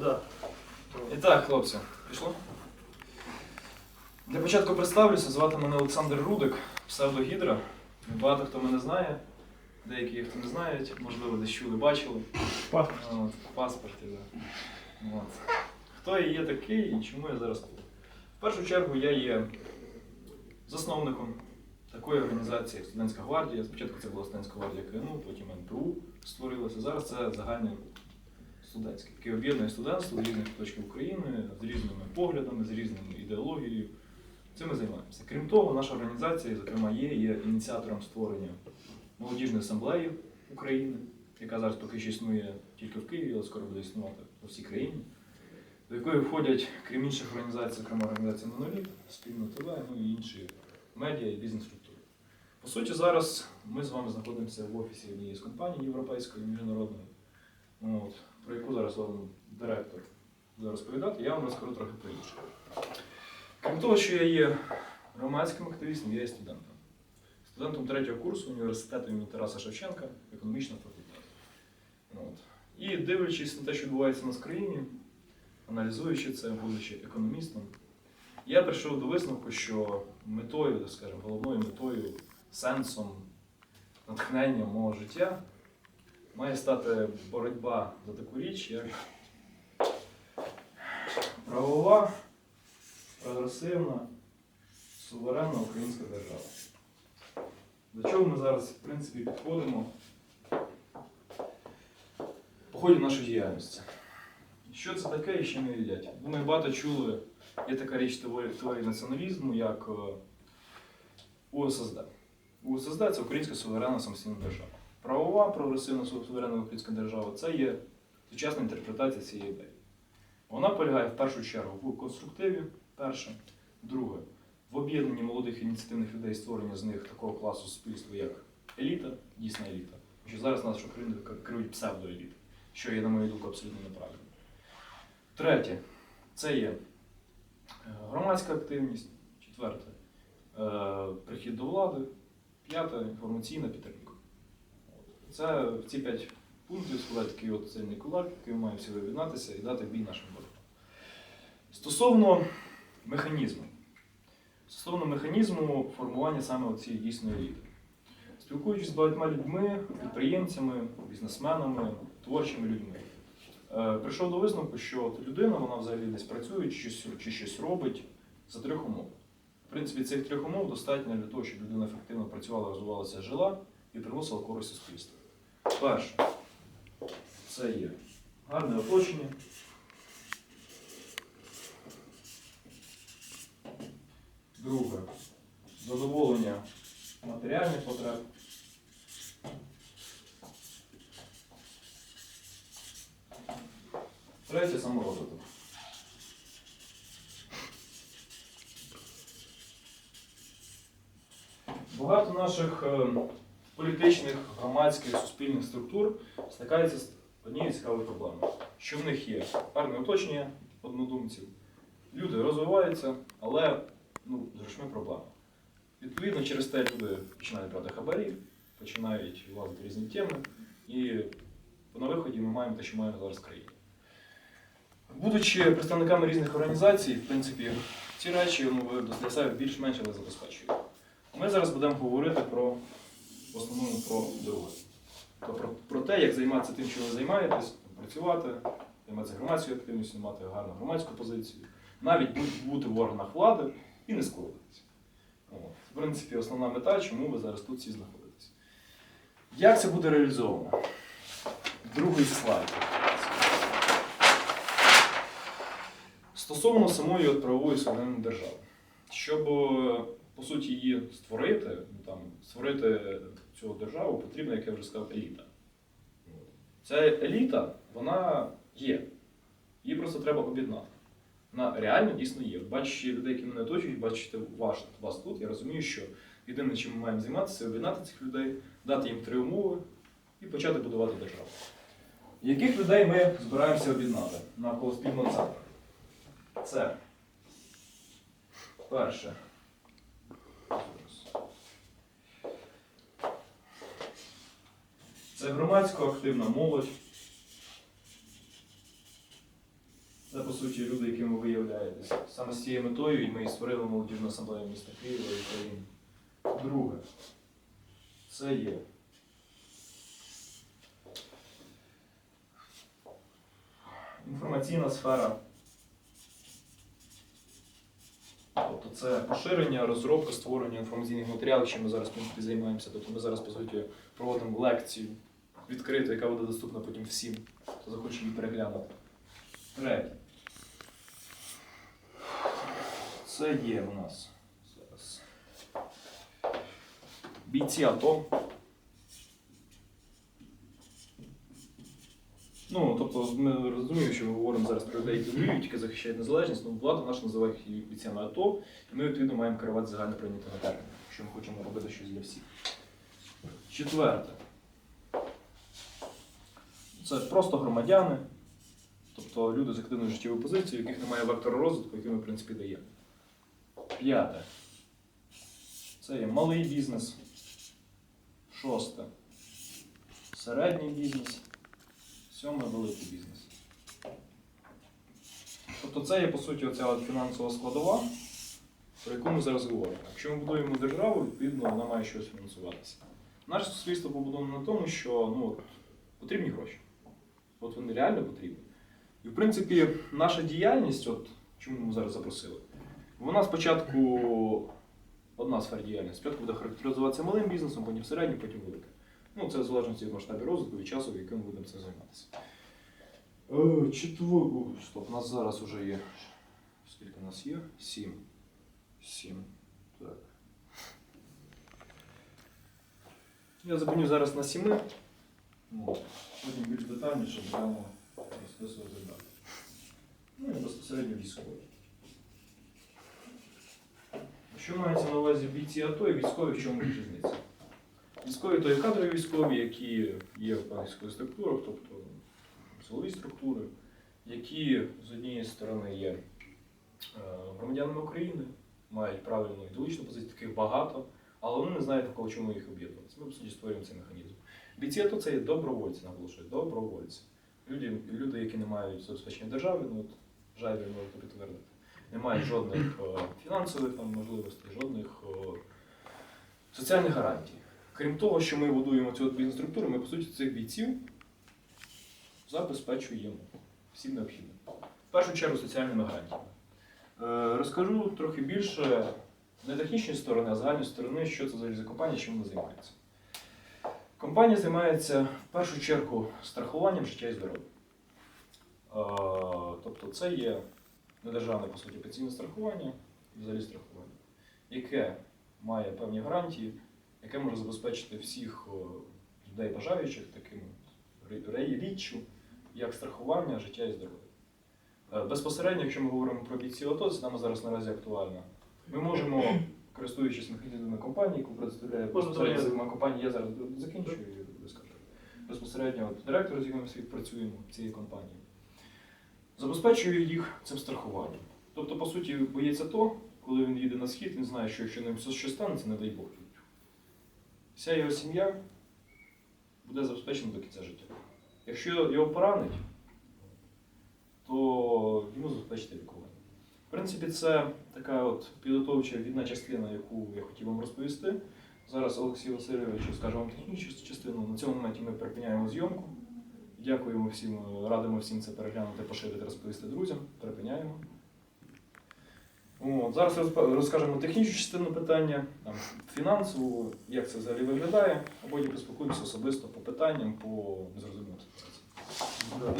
Да. І так, хлопці, пішло? Для початку представлюся, звати мене Олександр Рудик, псевдогідра. Багато хто мене знає, деякі хто не знають, можливо, десь чули, бачили. Паспорт. От, в паспорті, так. Да. От. Хто я є такий і чому я зараз тут? В першу чергу я є засновником такої організації, як Студентська гвардія. Спочатку це була Студентська гвардія КНУ, потім НПУ створилося. Зараз це загальний студентський, який об'єднує студентство з різних точків України, з різними поглядами, з різною ідеологією. Цим ми займаємося. Крім того, наша організація, зокрема, є, є ініціатором створення молодіжної асамблеї України, яка зараз поки що існує тільки в Києві, але скоро буде існувати по всій країні, до якої входять, крім інших організацій, зокрема організація Моноліт, спільно ТВ, ну і інші медіа і бізнес-структури. По суті, зараз ми з вами знаходимося в офісі однієї з компаній європейської, міжнародної, от, про яку зараз вам директор буде розповідати, я вам розкажу трохи інше. Крім того, що я є громадським активістом, я є студентом. Студентом третього курсу університету імені Тараса Шевченка, економічного факультету. От. І дивлячись на те, що відбувається у нас країні, аналізуючи це, будучи економістом, я прийшов до висновку, що метою, так скажемо, головною метою, сенсом, натхненням мого життя має стати боротьба за таку річ, як правова, прогресивна, суверенна українська держава. До чого ми зараз, в принципі, підходимо по ході нашої діяльності. Що це таке і що ми їдять? Думаю, багато чули, є така річ теорії націоналізму, як е, УССД. УССД це Українська суверенна самостійна держава. Правова прогресивна суверенна українська держава це є сучасна інтерпретація цієї ідеї. Вона полягає в першу чергу в конструктиві, перше. Друге, в об'єднанні молодих ініціативних людей створення з них такого класу суспільства, як еліта, дійсна еліта. Що зараз нашу країну керують псевдоеліти, що є, на мою думку, абсолютно неправильно. Третє, це є е, громадська активність. Четверте е, прихід до влади. П'яте інформаційна підтримка. Це ці п'ять пунктів складає такий от сильний кулак, який має всі об'єднатися і дати бій нашим ворогам. Стосовно механізму. Стосовно механізму формування саме цієї дійсної еліти. Спілкуючись з багатьма людьми, підприємцями, бізнесменами, творчими людьми, е, прийшов до висновку, що людина вона взагалі десь працює чи щось робить за трьох умов. В принципі, цих трьох умов достатньо для того, щоб людина ефективно працювала, розвивалася, жила і приносила користь суспільству. Перше, це є гарне оточення. Друге задоволення матеріальних потреб. Третє саморозвиток. Багато наших е, політичних, громадських, суспільних структур стикаються з однією цікавою проблемою, що в них є гарне оточення однодумців, люди розвиваються, але ну, з проблема. Відповідно, через те люди починають брати хабарі, починають влазити різні теми, і на виході ми маємо те, що маємо зараз країні. Будучи представниками різних організацій, в принципі, ці речі ну, ви себе більш-менш але забезпечуєте. Ми зараз будемо говорити про основному про друге. Тобто про, те, як займатися тим, що ви займаєтесь, працювати, займатися громадською активністю, мати гарну громадську позицію, навіть бути в органах влади і не сколотитися. От. В принципі, основна мета, чому ви зараз тут всі знаходитесь. Як це буде реалізовано? Другий слайд. Стосовно самої правової суверенної держави. Щоб, е, по суті, її створити, ну, там, створити цю державу, потрібна, як я вже сказав, еліта. Ця еліта, вона є. Її просто треба об'єднати. Вона реально дійсно є. Бачачи людей, які мене оточують, бачите ваш, вас тут, я розумію, що єдине, чим ми маємо займатися, це об'єднати цих людей, дати їм три умови і почати будувати державу. Яких людей ми збираємося об'єднати навколо спільного центру? Це перше. Це громадсько активна молодь. Це по суті люди, якими ви являєтесь. Саме з цією метою ми і створили молодіжну асамблею міста Києва і України. Друге, це є. Інформаційна сфера. Тобто це поширення, розробка, створення інформаційних матеріалів, чим ми зараз займаємося. Тобто ми зараз, по суті, проводимо лекцію відкриту, яка буде доступна потім всім, хто захоче її переглянути. Третє. Це є у нас зараз. Бійці АТО. Ну, тобто, ми розуміємо, що ми говоримо зараз про людей, які воюють, які захищають незалежність, ну влада наша називає їх бійцями АТО, і ми відповідно маємо керувати загально прийнятими термінами, якщо ми хочемо робити щось для всіх. Четверте. Це просто громадяни, тобто люди з активною життєвою позицією, яких немає вектора розвитку, який ми, в принципі, даємо. П'яте. Це є малий бізнес. Шосте. Середній бізнес. Сьоме великий бізнес. Тобто це є, по суті, оця от фінансова складова, про яку ми зараз говоримо. Якщо ми будуємо державу, відповідно, вона має щось фінансуватися. Наше суспільство побудовано на тому, що ну, потрібні гроші. От вони реально потрібні. І в принципі, наша діяльність, от чому ми зараз запросили, вона спочатку одна сфера діяльності. Спочатку буде характеризуватися малим бізнесом, потім середнім, потім великим. Ну, це в залежності від масштабів розвитку і часу, в якому будемо цим займатися. Е, Четвер... о, Стоп, у нас зараз вже є. Скільки у нас є? Сім. Сім. Так. Я зупиню зараз на сіми. От. Потім більш детальніше будемо розписувати далі. Ну і безпосередньо військові. Що мається на увазі бійці АТО і військові, в чому різниця? Військові то є кадрові військові, які є в певних структурах, тобто силові структури, які з однієї сторони є е, громадянами України, мають правильну ідеологічну позицію, таких багато, але вони не знають навколо чому їх об'єднувати. Ми, по суті, створюємо цей механізм. Бійці АТО це є добровольці, наголошую, добровольці. Люди, люди, які не мають забезпечення держави, ну от жаль, ви підтвердити, не мають жодних е, фінансових там, можливостей, жодних е, соціальних гарантій. Крім того, що ми будуємо цю бізнес-структуру, ми по суті цих бійців забезпечуємо всім необхідним. В першу чергу соціальними гарантіями. Е, розкажу трохи більше не технічної сторони, а загальної сторони, що це за компанія, чим вона займається. Компанія займається в першу чергу страхуванням життя і здоров'я. Тобто це є недержавне по суті пенсійне страхування і взагалі страхування, яке має певні гарантії, яке може забезпечити всіх людей бажаючих таким річчю, як страхування життя і здоров'я. Е, Безпосередньо, якщо ми говоримо про бійців АТО, це нам зараз наразі актуально. Ми можемо, користуючись механізмами компанії, яку представляє безпосередньо сама компанія, я зараз закінчую і скажете. Безпосередньо от директор, з яким ми співпрацюємо цієї компанії, забезпечує їх цим страхуванням. Тобто, по суті, боєць АТО, коли він їде на схід, він знає, що якщо ним щось станеться, не дай Бог. Вся його сім'я буде забезпечена до кінця життя. Якщо його поранить, то йому забезпечити лікування. В принципі, це така от підготовча відна частина, яку я хотів вам розповісти. Зараз Олексій Васильович скаже вам технічну частину. На цьому моменті ми припиняємо зйомку. Дякуємо всім, радимо всім це переглянути, поширити, розповісти друзям. Припиняємо. От, зараз розкажемо технічну частину питання, там, фінансову, як це взагалі виглядає, а потім поспілкуємося особисто по питанням, по незрозумілим ситуаціям.